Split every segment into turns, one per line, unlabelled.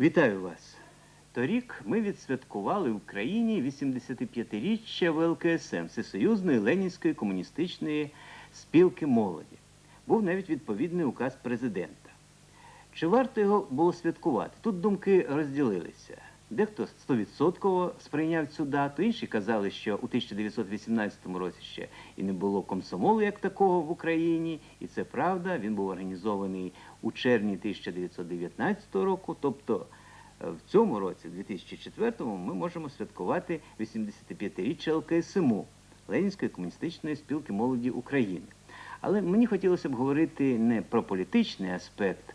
Вітаю вас. Торік ми відсвяткували в Україні 85-річчя ВЛКСМ Всесоюзної Ленінської комуністичної спілки молоді. Був навіть відповідний указ президента. Чи варто його було святкувати? Тут думки розділилися. Дехто 100% сприйняв цю дату, інші казали, що у 1918 році ще і не було комсомолу як такого в Україні, і це правда. Він був організований у червні 1919 року. Тобто е, в цьому році, 2004-му, ми можемо святкувати 85-річчя ЛКСМУ Ленінської комуністичної спілки молоді України. Але мені хотілося б говорити не про політичний аспект,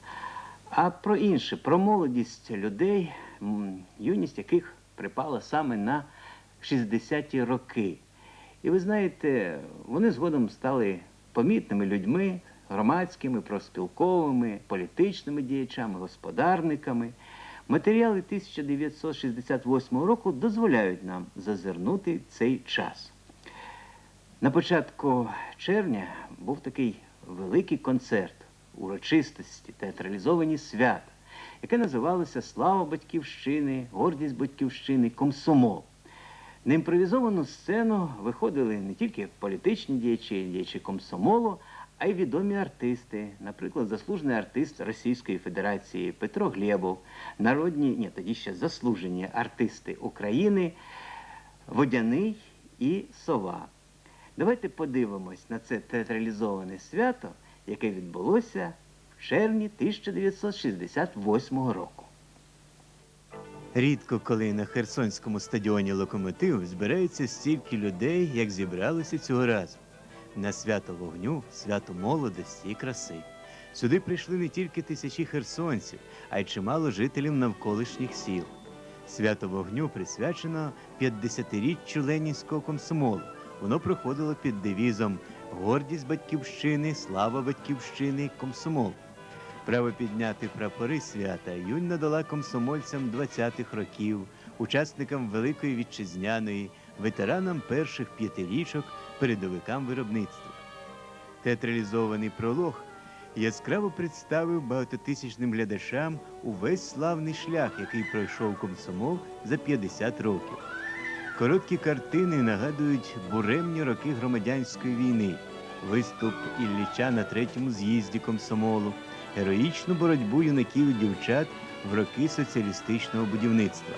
а про інше, про молодість людей, юність яких припала саме на 60-ті роки. І ви знаєте, вони згодом стали помітними людьми, громадськими, проспілковими, політичними діячами, господарниками. Матеріали 1968 року дозволяють нам зазирнути цей час. На початку червня був такий великий концерт урочистості, театралізовані свята, яке називалося Слава Батьківщини, гордість Батьківщини, Комсомол. На імпровізовану сцену виходили не тільки політичні діячі, діячі комсомолу, а й відомі артисти, наприклад, заслужений артист Російської Федерації Петро Глєбов, народні, ні, тоді ще заслужені артисти України Водяний і Сова. Давайте подивимось на це театралізоване свято, яке відбулося червні 1968 року.
Рідко коли на Херсонському стадіоні Локомотив збирається стільки людей, як зібралося цього разу. На свято вогню, свято молодості і краси. Сюди прийшли не тільки тисячі херсонців, а й чимало жителів навколишніх сіл. Свято вогню присвячено 50-річчю Ленінського комсомолу. Воно проходило під девізом Гордість батьківщини, слава батьківщини, комсомол. Право підняти прапори свята юнь надала комсомольцям 20-х років, учасникам Великої Вітчизняної, ветеранам перших п'ятирічок, передовикам виробництва. Театралізований пролог яскраво представив багатотисячним глядачам увесь славний шлях, який пройшов комсомол за 50 років. Короткі картини нагадують буремні роки громадянської війни, виступ Ілліча на третьому з'їзді комсомолу, героїчну боротьбу юнаків і дівчат в роки соціалістичного будівництва.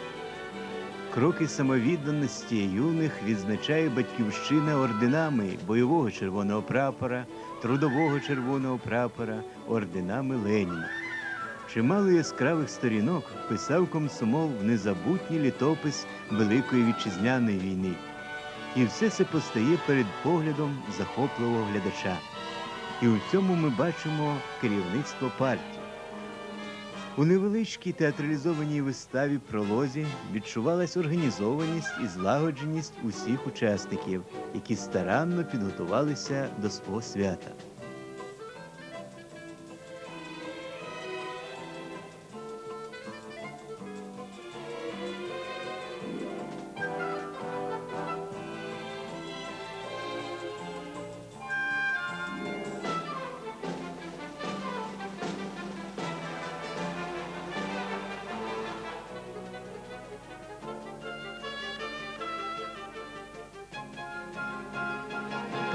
Кроки самовідданості юних відзначає батьківщина орденами бойового червоного прапора, трудового червоного прапора, орденами Леніна. Чимало яскравих сторінок писав комсомол в незабутній літопис Великої вітчизняної війни. І все це постає перед поглядом захопливого глядача. І у цьому ми бачимо керівництво партії. У невеличкій театралізованій виставі пролозі відчувалась організованість і злагодженість усіх учасників, які старанно підготувалися до свого свята.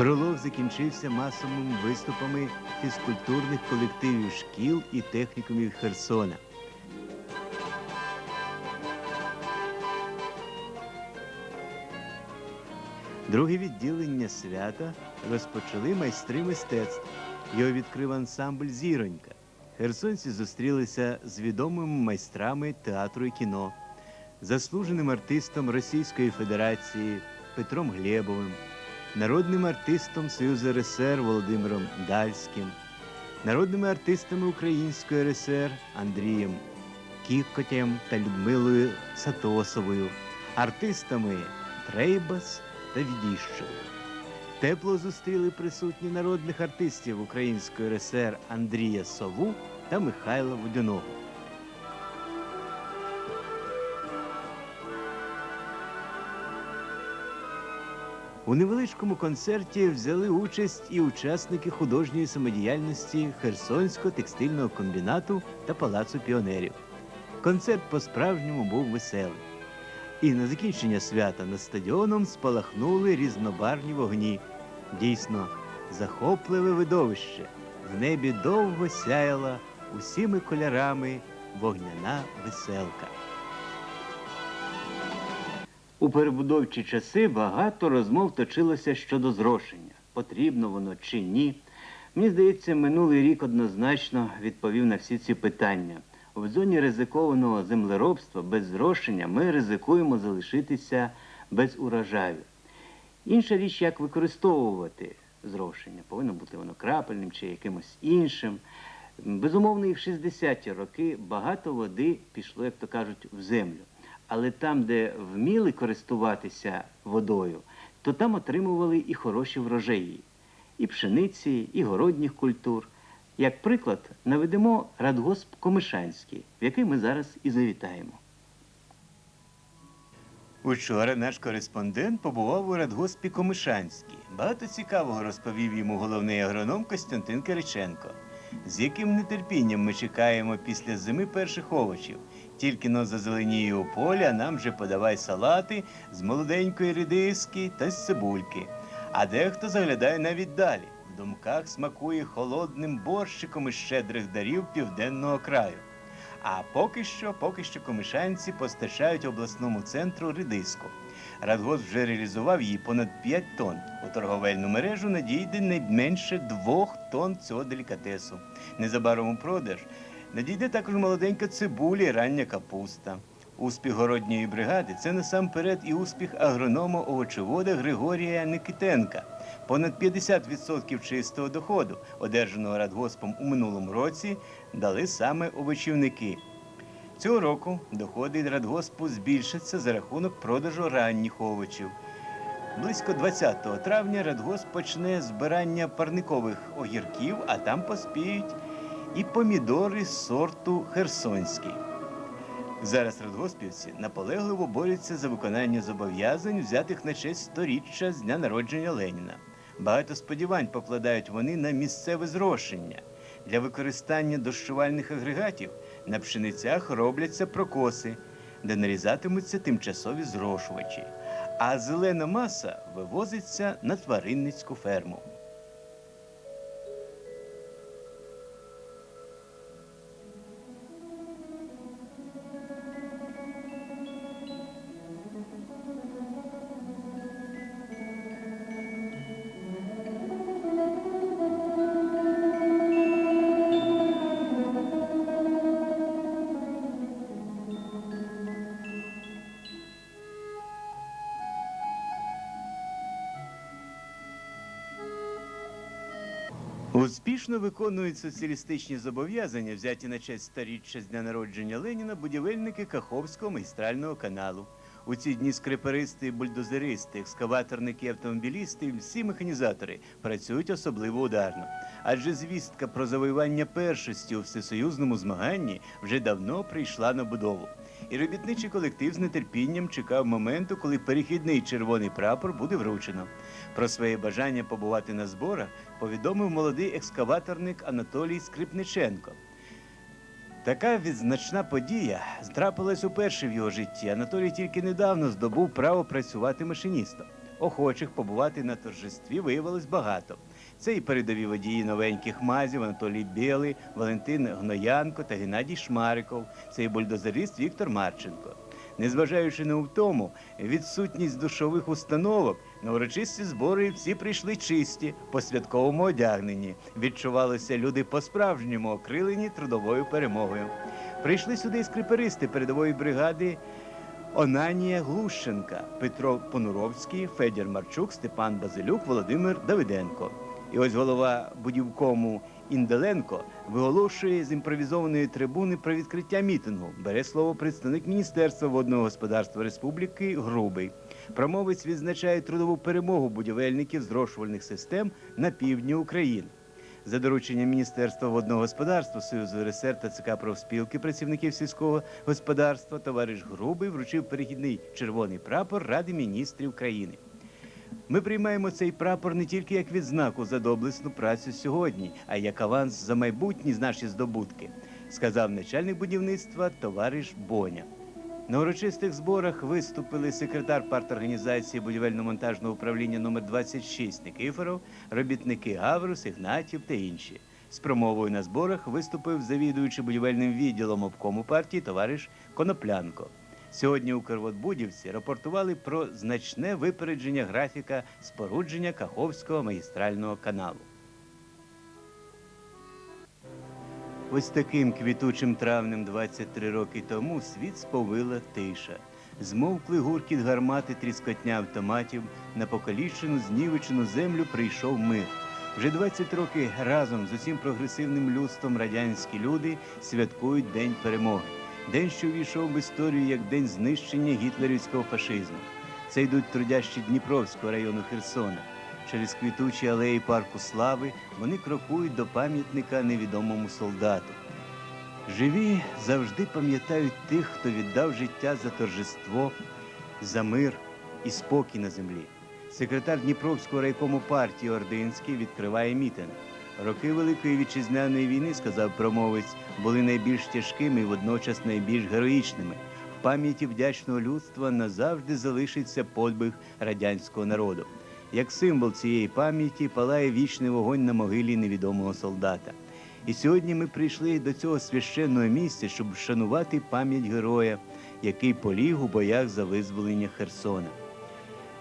Пролог закінчився масовими виступами фізкультурних колективів шкіл і технікумів Херсона. Друге відділення свята розпочали майстри мистецтв. Його відкрив ансамбль Зіронька. Херсонці зустрілися з відомими майстрами театру і кіно, заслуженим артистом Російської Федерації Петром Глєбовим, народним артистом Союзу РСР Володимиром Дальським, народними артистами Української РСР Андрієм Кікотєм та Людмилою Сатосовою, артистами Трейбас та Відіщевою. Тепло зустріли присутні народних артистів Української РСР Андрія Сову та Михайла Водяного. У невеличкому концерті взяли участь і учасники художньої самодіяльності Херсонського текстильного комбінату та Палацу піонерів. Концерт по-справжньому був веселий. І на закінчення свята над стадіоном спалахнули різнобарні вогні. Дійсно, захопливе видовище. В небі довго сяяла усіми кольорами вогняна веселка.
У перебудовчі часи багато розмов точилося щодо зрошення. Потрібно воно чи ні. Мені здається, минулий рік однозначно відповів на всі ці питання. В зоні ризикованого землеробства без зрошення ми ризикуємо залишитися без урожаю. Інша річ, як використовувати зрошення. Повинно бути воно крапельним чи якимось іншим. Безумовно, і в 60-ті роки багато води пішло, як то кажуть, в землю. Але там, де вміли користуватися водою, то там отримували і хороші врожаї, і пшениці, і городніх культур. Як приклад, наведемо радгосп Комишанський, в який ми зараз і завітаємо.
Учора наш кореспондент побував у радгоспі Комишанській. Багато цікавого розповів йому головний агроном Костянтин Кириченко. З яким нетерпінням ми чекаємо після зими перших овочів. Тільки но полі, а нам же подавай салати з молоденької редиски та з цибульки. А дехто заглядає навіть далі. В думках смакує холодним борщиком із щедрих дарів південного краю. А поки що, поки що комишанці постачають обласному центру редиску. Радгосп вже реалізував її понад 5 тонн. У торговельну мережу надійде не менше 2 тонн цього делікатесу. Незабаром у продаж надійде також молоденька цибуля і рання капуста. Успіх городньої бригади це насамперед і успіх агронома овочевода Григорія Никитенка. Понад 50% чистого доходу, одержаного радгоспом у минулому році, дали саме овочівники. Цього року доходи радгоспу збільшаться за рахунок продажу ранніх овочів. Близько 20 травня радгосп почне збирання парникових огірків, а там поспіють і помідори сорту Херсонський. Зараз радгоспівці наполегливо борються за виконання зобов'язань, взятих на честь сторіччя з дня народження Леніна. Багато сподівань покладають вони на місцеве зрошення. Для використання дощувальних агрегатів на пшеницях робляться прокоси, де нарізатимуться тимчасові зрошувачі, а зелена маса вивозиться на тваринницьку ферму. Успішно виконують соціалістичні зобов'язання, взяті на честь сторіччя з дня народження Леніна, будівельники Каховського магістрального каналу. У ці дні скриперисти, бульдозеристи, екскаваторники, автомобілісти всі механізатори працюють особливо ударно. Адже звістка про завоювання першості у всесоюзному змаганні вже давно прийшла на будову. І робітничий колектив з нетерпінням чекав моменту, коли перехідний червоний прапор буде вручено. Про своє бажання побувати на зборах повідомив молодий екскаваторник Анатолій Скрипниченко. Така відзначна подія трапилась уперше в його житті. Анатолій тільки недавно здобув право працювати машиністом. Охочих побувати на торжестві виявилось багато. Це і передові водії новеньких мазів Анатолій Білий, Валентин Гноянко та Геннадій Шмариков. Це і бульдозерист Віктор Марченко. Незважаючи на втому, відсутність душових установок, на урочисті збори всі прийшли чисті, по святковому одягненні. Відчувалося люди по-справжньому окрилені трудовою перемогою. Прийшли сюди і скриперисти передової бригади Онанія Глущенка, Петро Понуровський, Федір Марчук, Степан Базилюк, Володимир Давиденко. І ось голова будівкому Інделенко виголошує з імпровізованої трибуни про відкриття мітингу. Бере слово представник Міністерства водного господарства Республіки Грубий. Промовець відзначає трудову перемогу будівельників зрошувальних систем на півдні України. За дорученням Міністерства водного господарства, Союзу РСР та ЦК профспілки працівників сільського господарства товариш Грубий вручив перехідний червоний прапор Ради міністрів країни. Ми приймаємо цей прапор не тільки як відзнаку за доблесну працю сьогодні, а й як аванс за майбутні наші здобутки. сказав начальник будівництва товариш Боня. На урочистих зборах виступили секретар парторганізації будівельно-монтажного управління номер 26 Никифоров, робітники Гаврус, Ігнатів та інші. З промовою на зборах виступив завідуючий будівельним відділом обкому партії товариш Коноплянко. Сьогодні у Кирвотбудівці рапортували про значне випередження графіка спорудження Каховського магістрального каналу. Ось таким квітучим травнем 23 роки тому світ сповила тиша. Змовкли гуркіт гармати тріскотня автоматів, на покалічену, знівечену землю прийшов мир. Вже 20 років разом з усім прогресивним людством радянські люди святкують День перемоги. День, що увійшов в історію як день знищення гітлерівського фашизму. Це йдуть трудящі Дніпровського району Херсона. Через квітучі алеї парку Слави вони крокують до пам'ятника невідомому солдату. Живі завжди пам'ятають тих, хто віддав життя за торжество, за мир і спокій на землі. Секретар Дніпровського райкому партії Ординський відкриває мітинг. Роки Великої вітчизняної війни, сказав промовець, були найбільш тяжкими і водночас найбільш героїчними. В пам'яті вдячного людства назавжди залишиться подвиг радянського народу. Як символ цієї пам'яті палає вічний вогонь на могилі невідомого солдата. І сьогодні ми прийшли до цього священного місця, щоб вшанувати пам'ять героя, який поліг у боях за визволення Херсона.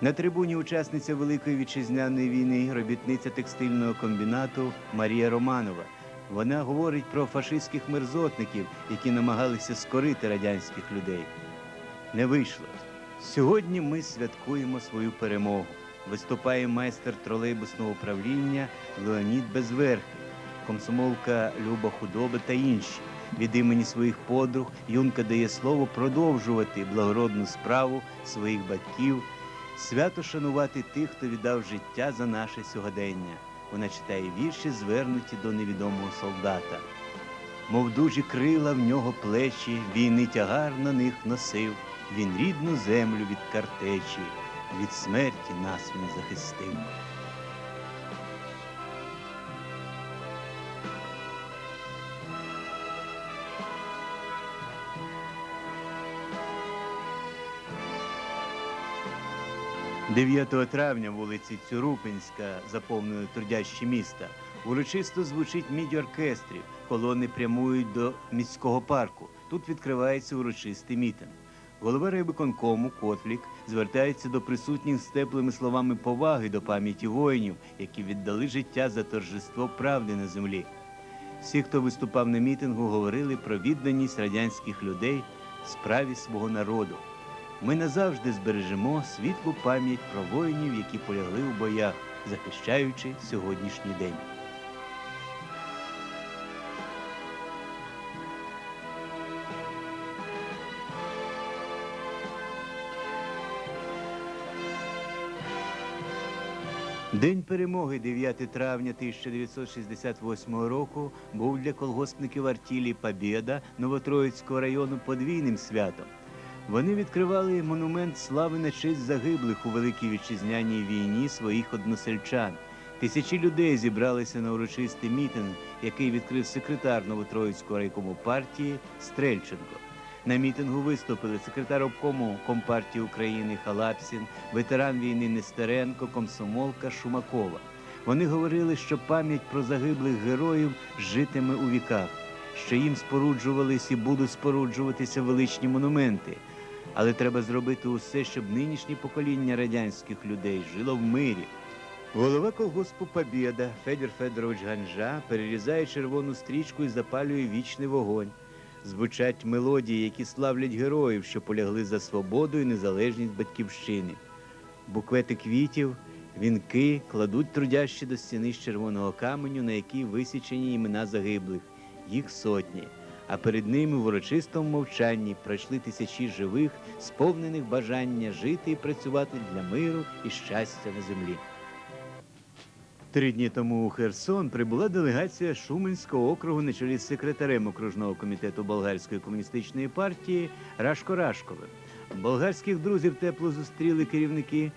На трибуні учасниця Великої вітчизняної війни, робітниця текстильного комбінату Марія Романова. Вона говорить про фашистських мерзотників, які намагалися скорити радянських людей. Не вийшло. Сьогодні ми святкуємо свою перемогу. Виступає майстер тролейбусного управління Леонід Безверхий, комсомолка Люба Худоба та інші. Від імені своїх подруг юнка дає слово продовжувати благородну справу своїх батьків, свято шанувати тих, хто віддав життя за наше сьогодення. Вона читає вірші, звернуті до невідомого солдата. Мов дужі крила в нього плечі, війни тягар на них носив. Він рідну землю від картечі, від смерті нас він захистив. «9 травня вулиці Цюрупинська заповнили трудящі міста. Урочисто звучить мідь оркестрів. Колони прямують до міського парку. Тут відкривається урочистий мітинг. Голова райвиконкому Котлік звертається до присутніх з теплими словами поваги до пам'яті воїнів, які віддали життя за торжество правди на землі. Всі, хто виступав на мітингу, говорили про відданість радянських людей справі свого народу. Ми назавжди збережемо світлу пам'ять про воїнів, які полягли у боях, захищаючи сьогоднішній день. День перемоги 9 травня 1968 року був для колгоспників артілі Побєда Новотроїцького району подвійним святом. Вони відкривали монумент слави на честь загиблих у Великій Вітчизняній війні своїх односельчан. Тисячі людей зібралися на урочистий мітинг, який відкрив секретар Новотроїцького райкому партії Стрельченко. На мітингу виступили секретар обкому Компартії України Халапсін, ветеран війни Нестеренко, комсомолка Шумакова. Вони говорили, що пам'ять про загиблих героїв житиме у віках, що їм споруджувались і будуть споруджуватися величні монументи. Але треба зробити усе, щоб нинішнє покоління радянських людей жило в мирі. Голова колгоспу Побєда Федір Федорович Ганжа перерізає червону стрічку і запалює вічний вогонь. Звучать мелодії, які славлять героїв, що полягли за свободу і незалежність батьківщини. Буквети квітів, вінки кладуть трудящі до стіни з червоного каменю, на якій висічені імена загиблих, їх сотні. А перед ними в урочистому мовчанні пройшли тисячі живих, сповнених бажання жити і працювати для миру і щастя на землі. Три дні тому у Херсон прибула делегація Шуменського округу на чолі з секретарем окружного комітету болгарської комуністичної партії Рашко Рашковим. Болгарських друзів тепло зустріли керівники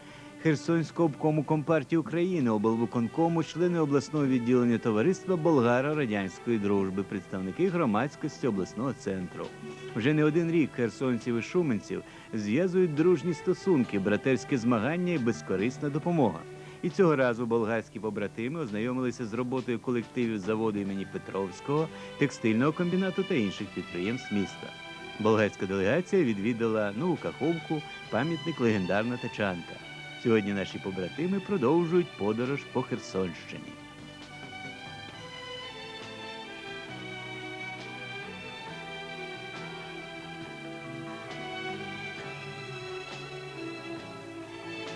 Херсонського обкому Компартії України, облвиконкому, члени обласного відділення товариства Болгаро-радянської дружби, представники громадськості обласного центру. Вже не один рік херсонців і шуменців зв'язують дружні стосунки, братерське змагання і безкорисна допомога. І цього разу болгарські побратими ознайомилися з роботою колективів заводу імені Петровського, текстильного комбінату та інших підприємств міста. Болгарська делегація відвідала нову каховку, пам'ятник легендарна тачанка. Сьогодні наші побратими продовжують подорож по Херсонщині.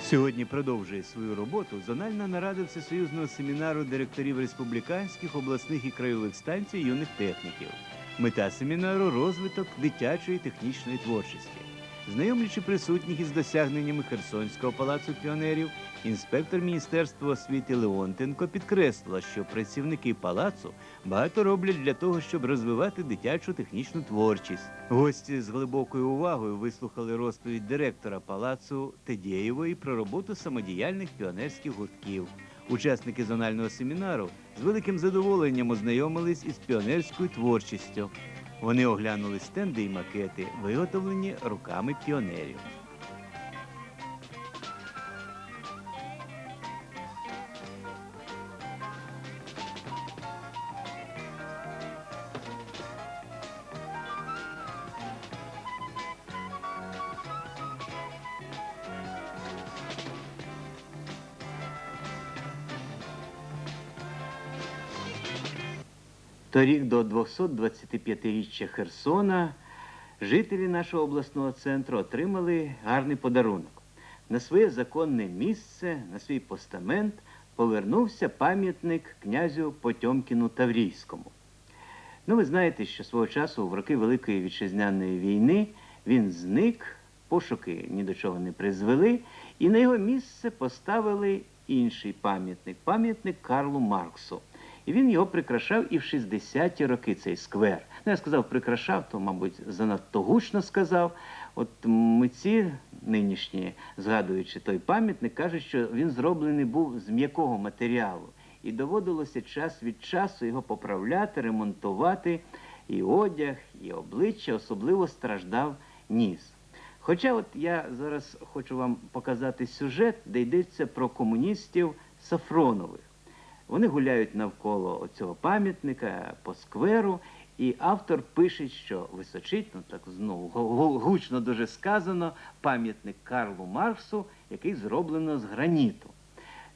Сьогодні продовжує свою роботу зональна нарада Всесоюзного семінару директорів республіканських, обласних і краєвих станцій юних техніків. Мета семінару розвиток дитячої технічної творчості. Знайомлячи присутніх із досягненнями Херсонського палацу піонерів, інспектор Міністерства освіти Леонтенко підкреслила, що працівники палацу багато роблять для того, щоб розвивати дитячу технічну творчість. Гості з глибокою увагою вислухали розповідь директора палацу Тедєєвої про роботу самодіяльних піонерських гуртків. Учасники зонального семінару з великим задоволенням ознайомились із піонерською творчістю. Вони оглянули стенди і макети, виготовлені руками піонерів.
Торік до 225-річчя Херсона жителі нашого обласного центру отримали гарний подарунок. На своє законне місце, на свій постамент повернувся пам'ятник князю Потьомкіну Таврійському. Ну, ви знаєте, що свого часу в роки Великої вітчизняної війни він зник, пошуки ні до чого не призвели, і на його місце поставили інший пам'ятник пам'ятник Карлу Марксу. І він його прикрашав і в 60-ті роки цей сквер. Ну, я сказав, прикрашав, то, мабуть, занадто гучно сказав. От митці нинішні, згадуючи той пам'ятник, кажуть, що він зроблений був з м'якого матеріалу. І доводилося час від часу його поправляти, ремонтувати. І одяг, і обличчя особливо страждав ніс. Хоча от я зараз хочу вам показати сюжет, де йдеться про комуністів Сафронових. Вони гуляють навколо цього пам'ятника по скверу, і автор пише, що височить, ну так знову гучно дуже сказано, пам'ятник Карлу Марксу, який зроблено з граніту.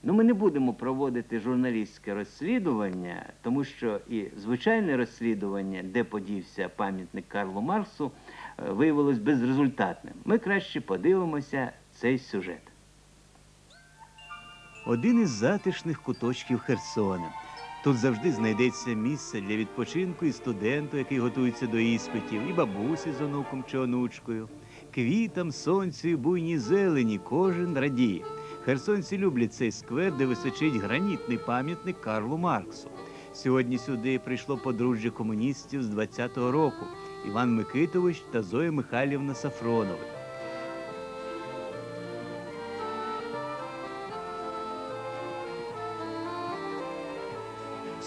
Ну, ми не будемо проводити журналістське розслідування, тому що і звичайне розслідування, де подівся пам'ятник Карлу Марксу, е, виявилось безрезультатним. Ми краще подивимося цей сюжет.
Один із затишних куточків Херсона. Тут завжди знайдеться місце для відпочинку і студенту, який готується до іспитів, і бабусі з онуком чи онучкою. Квітам, сонцю і буйній зелені кожен радіє. Херсонці люблять цей сквер, де височить гранітний пам'ятник Карлу Марксу. Сьогодні сюди прийшло подружжя комуністів з 20-го року Іван Микитович та Зоя Михайлівна Сафронови. –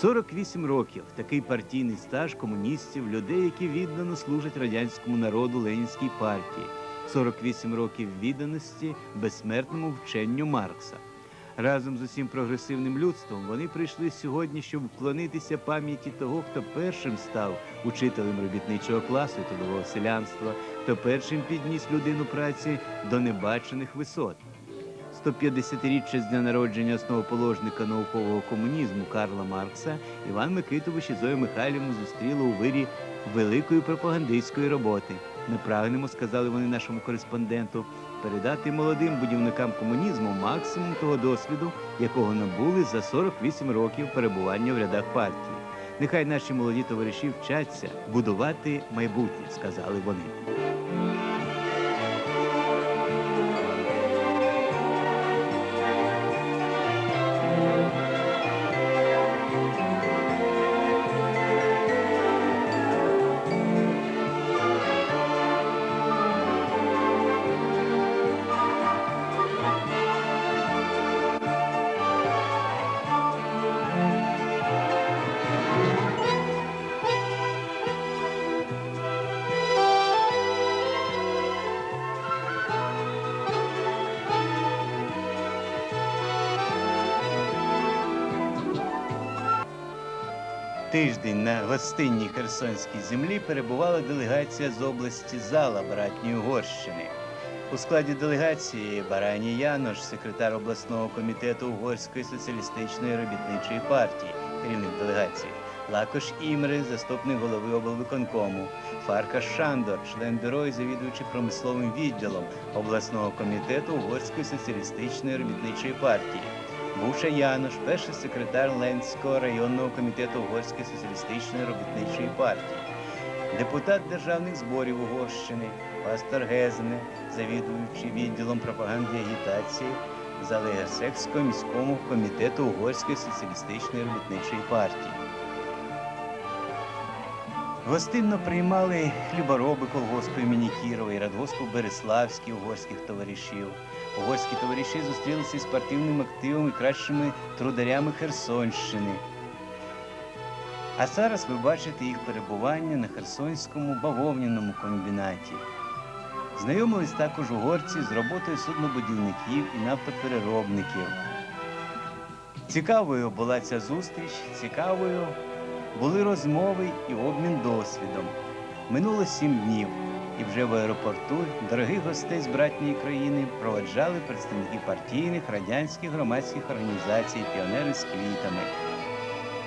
48 років такий партійний стаж комуністів, людей, які віддано служать радянському народу Ленінській партії. 48 років відданості безсмертному вченню Маркса. Разом з усім прогресивним людством вони прийшли сьогодні, щоб вклонитися пам'яті того, хто першим став учителем робітничого класу і трудового селянства, хто першим підніс людину праці до небачених висот. 150-річчя з дня народження основоположника наукового комунізму Карла Маркса Іван Микитович і Зоя Михайлівну зустріли у вирі великої пропагандистської роботи. Ми прагнемо, сказали вони нашому кореспонденту, передати молодим будівникам комунізму максимум того досвіду, якого набули за 48 років перебування в рядах партії. Нехай наші молоді товариші вчаться будувати майбутнє, сказали вони. Тиждень на гостинній Херсонській землі перебувала делегація з області Зала братньої Угорщини. У складі делегації Бараній Янош, секретар обласного комітету Угорської соціалістичної робітничої партії, керівник делегації, Лакош Імри, заступник голови облвиконкому, Фарка Шандор, член бюро і завідуючий промисловим відділом обласного комітету Угорської соціалістичної робітничої партії. Буша Янош, перший секретар Ленського районного комітету Угорської соціалістичної робітничої партії, депутат державних зборів Угорщини, пастор Гезне, завідуючий відділом пропаганди і агітації Залегасекського міського комітету Угорської соціалістичної робітничої партії. Гостинно приймали хлібороби колгоспу імені Кірова і радгоспу Береславський угорських товаришів. Угорські товариші зустрілися із спортивним активом і кращими трударями Херсонщини. А зараз ви бачите їх перебування на Херсонському бавовняному комбінаті. Знайомились також угорці з роботою суднобудівників і нафтопереробників. Цікавою була ця зустріч, цікавою були розмови і обмін досвідом. Минуло сім днів, і вже в аеропорту дорогих гостей з братньої країни проведжали представники партійних радянських громадських організацій, піонери з квітами.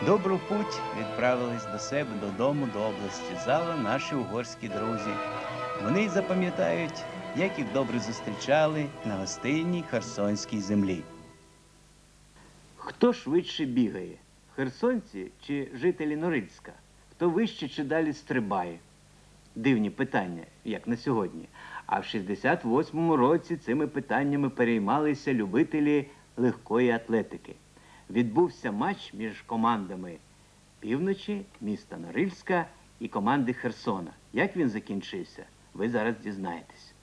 Добру путь відправились до себе додому, до області зала наші угорські друзі. Вони й запам'ятають, як їх добре зустрічали на гостинній Херсонській землі.
Хто швидше бігає? Херсонці чи жителі Норильська? Хто вище чи далі стрибає? Дивні питання, як на сьогодні. А в 68-му році цими питаннями переймалися любителі легкої атлетики. Відбувся матч між командами півночі, міста Норильська і команди Херсона. Як він закінчився, ви зараз дізнаєтесь.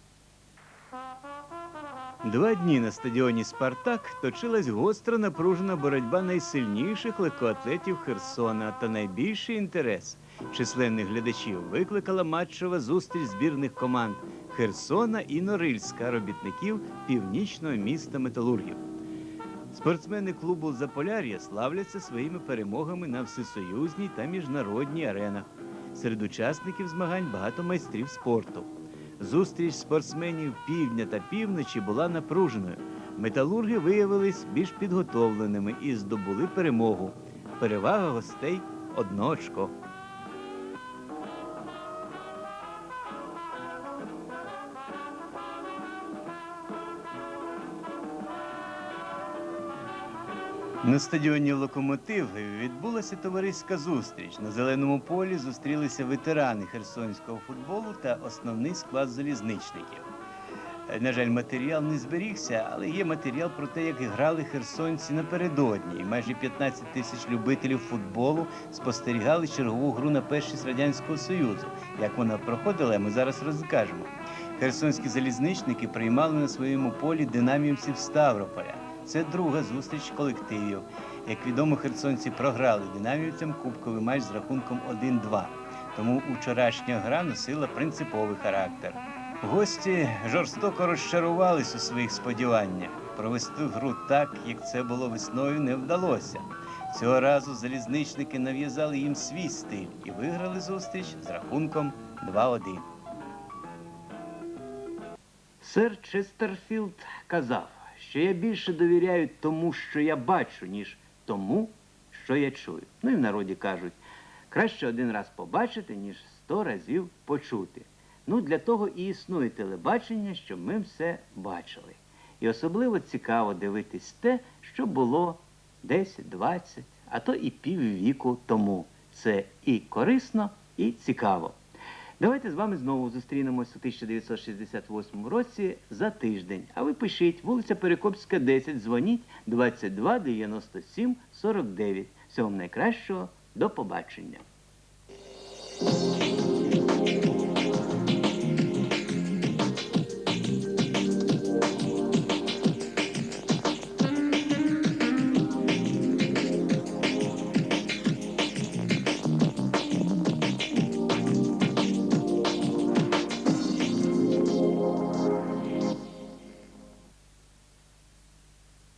Два дні на стадіоні Спартак точилась гостро напружена боротьба найсильніших легкоатлетів Херсона та найбільший інтерес численних глядачів викликала матчова зустріч збірних команд Херсона і Норильська робітників північного міста Металургів. Спортсмени клубу Заполяр'я славляться своїми перемогами на всесоюзній та міжнародній аренах. Серед учасників змагань багато майстрів спорту. Зустріч спортсменів півдня та півночі була напруженою. Металурги виявились більш підготовленими і здобули перемогу. Перевага гостей одно очко. На стадіоні Локомотив відбулася товариська зустріч. На зеленому полі зустрілися ветерани херсонського футболу та основний склад залізничників. На жаль, матеріал не зберігся, але є матеріал про те, як грали херсонці напередодні. І майже 15 тисяч любителів футболу спостерігали чергову гру на першість Радянського Союзу. Як вона проходила, ми зараз розкажемо. Херсонські залізничники приймали на своєму полі динамівців Ставрополя. Це друга зустріч колективів. Як відомо, херсонці програли динамівцям кубковий матч з рахунком 1-2. Тому вчорашня гра носила принциповий характер. Гості жорстоко розчарувались у своїх сподіваннях. Провести гру так, як це було весною, не вдалося. Цього разу залізничники нав'язали їм свій стиль і виграли зустріч з рахунком 2-1.
Сер Честерфілд казав, що я більше довіряю тому, що я бачу, ніж тому, що я чую. Ну і в народі кажуть, краще один раз побачити, ніж сто разів почути. Ну, для того і існує телебачення, щоб ми все бачили. І особливо цікаво дивитись те, що було 10, 20, а то і піввіку тому. Це і корисно, і цікаво. Давайте з вами знову зустрінемось у 1968 році за тиждень. А ви пишіть вулиця Перекопська, 10, дзвоніть 22 97 49. Всього вам найкращого, до побачення.